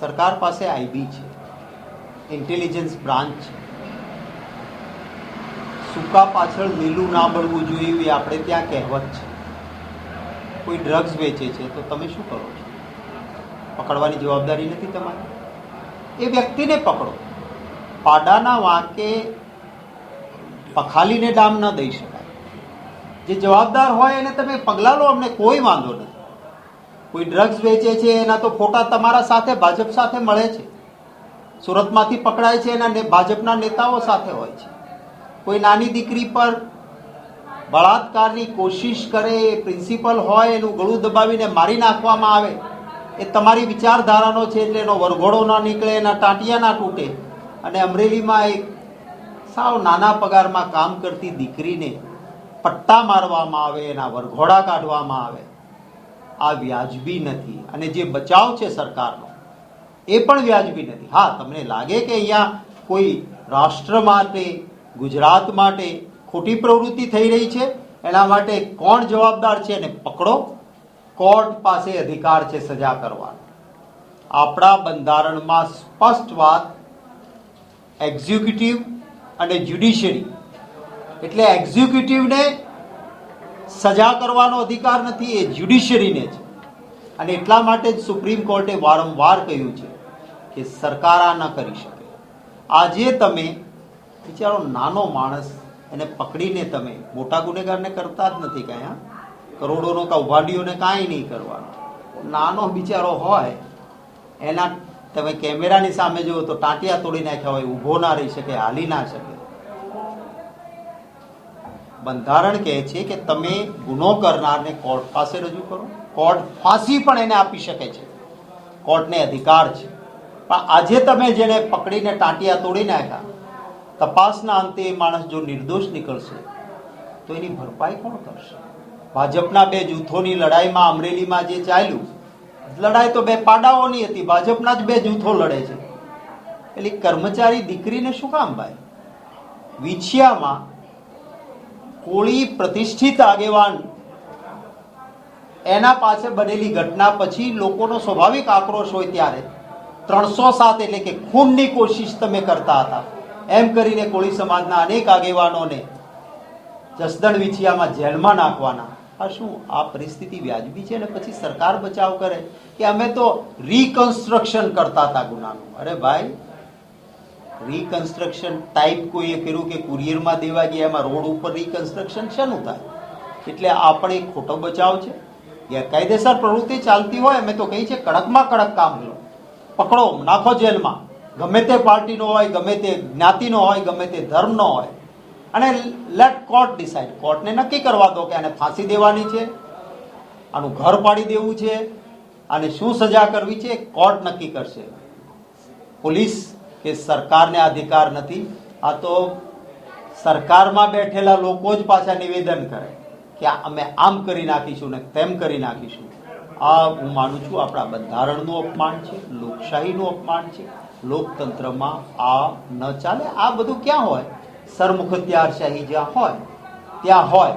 સરકાર પાસે આઈબી છે. ઇન્ટેલિજન્સ બ્રાન્ચ છે. સૂકા પાછળ લીલું ના બળવું જોઈએ એવી આપણે ત્યાં કહેવત છે. કોઈ ડ્રગ્સ વેચે છે તો તમે શું કરો છો? પકડવાની જવાબદારી નથી તમારી? એ વ્યક્તિને પકડો. પાડાના વાંકે પખાલીને ડામ ન દઈ શકાય. જે જવાબદાર હોય એને તમે પગલાં લો, અમને કોઈ વાંધો નથી. કોઈ ડ્રગ્સ વેચે છે, એના તો ફોટા તમારા સાથે, ભાજપ સાથે મળે છે. સુરતમાંથી પકડાય છે, એના ભાજપના નેતાઓ સાથે હોય છે. કોઈ નાની દીકરી પર બળાત્કારની કોશિશ કરે, એ પ્રિન્સિપલ હોય, એનું ગળું દબાવીને મારી નાખવામાં આવે, એ તમારી વિચારધારાનો છે, એટલે એનો વરઘોડો ના નીકળે, એના ટાંટિયા ના તૂટે. અને અમરેલીમાં એક સાવ નાના પગારમાં કામ કરતી દીકરીને પટ્ટા મારવામાં આવે, એના વરઘોડા કાઢવામાં આવે. આ વ્યાજબી નથી અને જે બચાવ છે સરકારનો, એ પણ વ્યાજબી નથી. હા, તમને લાગે કે અહીંયા કોઈ રાષ્ટ્ર માટે, ગુજરાત માટે ખોટી પ્રવૃત્તિ થઈ રહી છે? એના માટે કોણ જવાબદાર છે એને પકડો? કોર્ટ પાસે અધિકાર છે સજા કરવાનો. આપણા બંધારણમાં સ્પષ્ટ વાત, એક્ઝિક્યુટિવ અને જ્યુડિશરી એટલે એક્ઝિક્યુટિવને સજા કરવાનો અધિકાર નથી એ જ્યુડિશિયરીને છે અને એટલા માટે જ સુપ્રીમ કોર્ટે વારંવાર કહ્યું છે કે સરકાર આ ન કરી શકે. આજે તમે બિચારો નાનો માણસ એને પકડીને તમે મોટા ગુનેગારને કરતા જ નથી કાંઈ કરોડોનો ઉભાડીઓને કાંઈ નહીં કરવાનું. નાનો બિચારો હોય, એના તમે કેમેરાની સામે જુઓ તો ટાંટિયા તોડી નાખ્યા હોય, ઊભો ના રહી શકે, હાલી ના શકે. બંધારણ કહે છે કે તમે ગુનો કરનારને કોર્ટ પાસે રજૂ કરો. કોર્ટ ફાંસી પણ એને આપી શકે છે. કોર્ટને અધિકાર છે. પણ આજે તમે જેને પકડીને ટાંટિયા તોડી નાખ્યા, તપાસના અંતે એ માણસ જો નિર્દોષ નીકળશે, તો એની ભરપાઈ કોણ કરશે? ભાજપના બે જૂથોની લડાઈમાં અમરેલીમાં જે ચાલ્યું, લડાઈ તો બે પાડાઓની હતી, ભાજપના જ બે જૂથો લડે છે. એટલે કર્મચારી દીકરીને શું કામ ભાઈ? વિછિયામાં કોળી પ્રતિષ્ઠિત આગેવાન. એના પાસે બનેલી ઘટના પછી લોકોનો સ્વાભાવિક આક્રોશ હોય ત્યારે ત્રણસો સાત એટલે કે ખૂનની કોશિશ તમે કરતા હતા. એમ કરીને કોળી સમાજના અનેક આગેવાનોને જસદણ વિછિયામાં જેલમાં નાખવાના. આ શું? આ પરિસ્થિતિ વ્યાજબી છે ને પછી સરકાર બચાવ કરે? કે અમે તો રિકન્સ્ટ્રક્શન કરતા હતા ગુનાનું. અરે ભાઈ રીકન્સ્ટ્રક્શન ટાઈપ કોઈએ કર્યું કે કુરિયરમાં દેવા ગયા એમાં રોડ ઉપર રીકન્સ્ટ્રક્શન શેનું થાય? એટલે આ પણ એક ખોટો બચાવ છે. ગેરકાયદેસર પ્રવૃત્તિ ચાલતી હોય, અમે તો કહી છે કડકમાં કડક કામ લો પકડો, નાખો જેલમાં. ગમે તે પાર્ટીનો હોય, ગમે તે જ્ઞાતિનો હોય, ગમે તે ધર્મનો હોય. અને લેટ કોર્ટ ડિસાઇડ કોર્ટને નક્કી કરવા દો કે આને ફાંસી દેવાની છે, આનું ઘર પાડી દેવું છે અને શું સજા કરવી છે કોર્ટ નક્કી કરશે. પોલીસ કે સરકારને અધિકાર નથી. આ તો સરકારમાં બેઠેલા લોકો જ પાછા નિવેદન કરે કે અમે આમ કરી નાખીશું ને તેમ કરી નાખીશું. આ હું માનું છું આપણા બંધારણનું અપમાન છે, લોકશાહીનું અપમાન છે. લોકતંત્રમાં આ ન ચાલે. આ બધું ક્યાં હોય? સરમુખત્યારશાહી જ્યાં હોય, ત્યાં હોય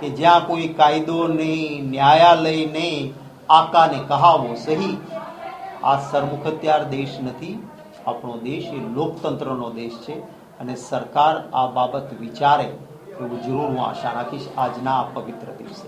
કે જ્યાં કોઈ કાયદો નહીં, ન્યાયાલય નહીં, આકાને કહાવો સહી. આ સરમુખત્યાર દેશ નથી. આપણો દેશ એ લોકતંત્રનો દેશ છે અને સરકાર આ બાબત વિચારે એવું જરૂર હું આશા રાખીશ આજના આ પવિત્ર દિવસે.